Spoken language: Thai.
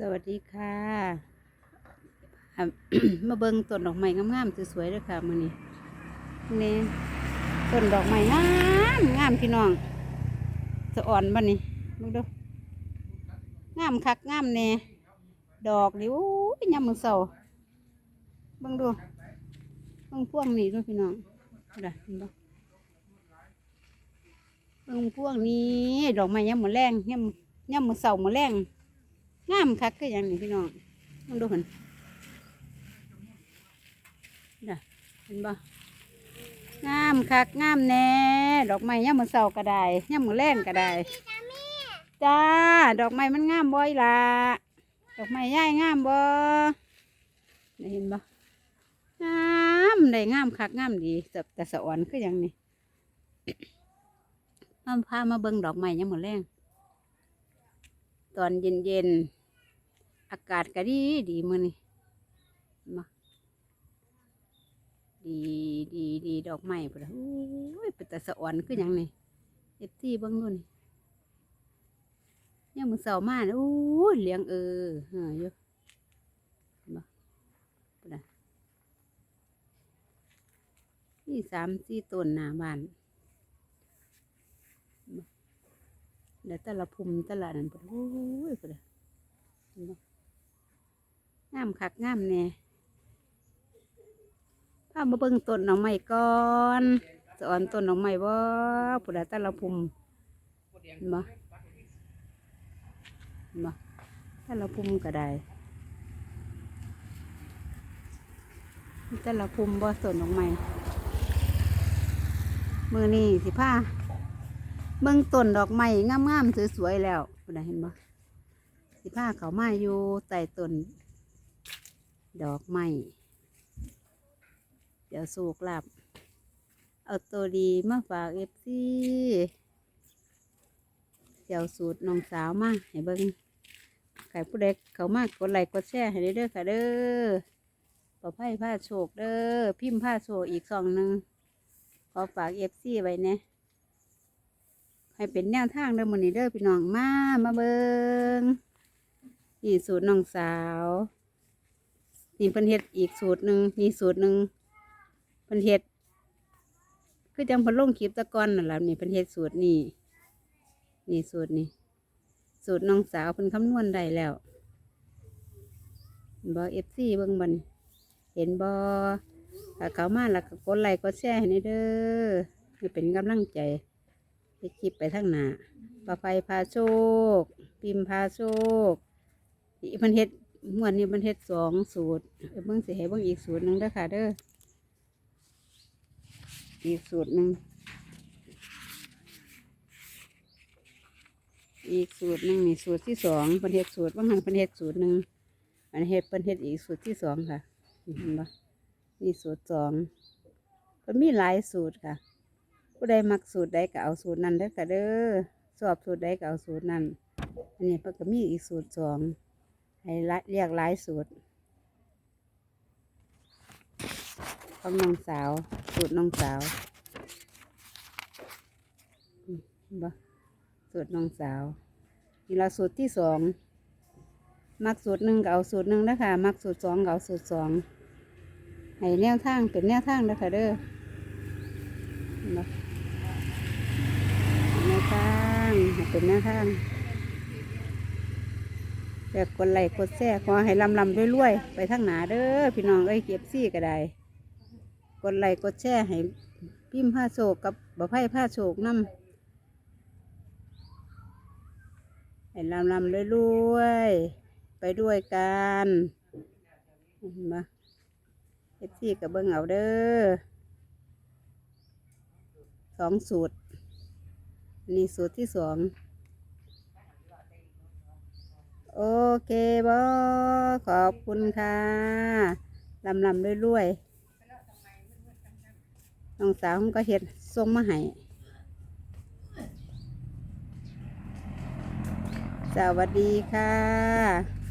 สวัสดีค่ะมาเบิ่งต้นดอกไม้งามๆสวยๆเด้วยค่ะมื้อนี้นี่ต้นดอกไม้งามงามพี่น้องสะอ่อนบ่นี่เบิ่งดูงามคักงามแน่ดอกนี่โอ้ยยามมื้อเช้าบิ่งดูบิ่งพวงนี่ดูพี่น้องเอาล่ะเห็นบ่เบิ่งพวงนี้ดอกไม้ยามมื้อแลงยามยามมื้อเช้ามื้อแลง งามคักก็อย่างนี้พี่น้องลองดูเห็นน่ะเห็นบ่งามคักงามแน่ดอกไม้ย่ามมือเสาก็ได้ย่ามมือแรงก็ได้จ้าดอกไม้มันงามบ่อยละดอกไม้ย่ายงามบ่ได้เห็นบ่งามได้งามคักงามดีแต่แต่สะอ่อนคืออย่างนี้มาพามาเบิ่งดอกไม้ย่ามมือแรงตอนเย็นเย็นๆ อากาศก็ดีดีมือนี่มาดีดีดีดอกไม้พุ่นล่ะโอ้ยเป็นต่สะอ่อนคือย่างนี้เอฟซีเบิ้งนู่นนี่ยังมือเสามานโอ้ยเลี้ยงเออเฮ้ออยู่มาพุ่นน่ะนี่สามสี่ต้นหน้าบ้านเดี๋ยวแต่ละภูมิแต่ละนั่นพุ่นโอ้ยพุ่นน่ะ งามคักงามแน่พามาเบิ่งต้นหน่อไม้ก่อนสอนต้นหน่อไม้บ่พุ่นน่ะแต่ละภูมิเห็นบ่เห็นบ่แต่ละภูมิก็ได้แต่ละภูมิบ่ต้นหน่อไม้มือนี้สิพาเบิ่งต้นดอกไม้งามๆสวยๆแล้วพุ่นน่ะเห็นบ่สิพาเขามาอยู่ใต้ต้น ดอกไม้เดี๋ยวสูกลับ เอาตัวดีมาฝากเอฟซีเดี๋ยวสูตรน้องสาวมาให้เบิ่งใครผู้ใดเขามากกดไลค์กดแชร์ให้ได้เด้อค่ะเด้อปอดภัยผ้าโชคเด้อ พิมพ์ผ้าโชคอีกสองหนึ่งขอฝากเอฟซีไว้เนี่ยให้เป็นแนวทางเด้อมือนี้เด้อพี่น้องมา มาเบิงนี่สูตรน้องสาว นี่เพิ่นเฮ็ดอีกสูตรหนึ่งนี่สูตรหนึ่งเพิ่นเฮ็ดคือจังเพิ่นลงคลิปตะก่อนนั่นล่ะนี่เพิ่นเฮ็ดสูตรนี่นี่สูตรนี่สูตรน้องสาวเพิ่นคำนวณได้แล้วเห็นบ่ FC เบิ่งบันเห็นบ่ถ้าเขามาแล้วก็กดไลค์กดแชร์ให้หน่อยเด้อให้เป็นกำลังใจไปคลิปไปทั้งหน้าปลาไฟพาโชค ปิมพาโชคอีมันเฮ็ด มวนนี้มันเฮ็ดสองสูตรเดี๋ยวเบิ่งสิให้เบิ่งอีกสูตรหนึ่งเด้อค่ะ เด้ออีกสูตรหนึ่งอีกสูตรหนึ่งนี่สูตรที่สองเพิ่นเฮ็ดสูตรบางหันเพิ่นเฮ็ดสูตรหนึ่งอันเฮ็ดเพิ่นเฮ็ดอีกสูตรที่สองค่ะนี่เห็นปะนี่สูตรสองเพิ่นมีหลายสูตรค่ะ ผู้ใดมักสูตรใดก็เอาสูตรนั้นเด้อค่ะเด้อชอบสูตรใดก็เอาสูตรนั้นอันนี้เพิ่นก็มีอีกสูตรสอง ให้เรียกหลายสูตรของน้องสาว สูตรน้องสาวบ่สูตรน้องสาวนี่เราสูตรที่สองมักสูตรหนึ่งก็เอาสูตรหนึ่งนะคะมักสูตรสองก็เอาสูตรสองให้แนวทางเป็นแนวทางเด้อค่ะเด้อเนาะแนวทางเป็นแนวทาง แต่กดไลค์กดแชร์ขอให้ลำลำด้วยรวยๆไปทางหนาเด้อพี่น้องเอ้ยเก็บซี่ก็ได้กดไลค์กดแชร์ให้พิมพ์ผ้าโศกกับบะไพ่ผ้าโศกน้ำให้ลำลำด้วยรวยๆไปด้วยกันเห็นปะเก็บซี่กับเบิ้งเอาเด้อสองสูตรนี่สูตรที่สอง โอเคบอขอบคุณค่ะลำลำด้วยรวยๆน้องสาวก็เห็ดส่งมาให้สวัสดีค่ะ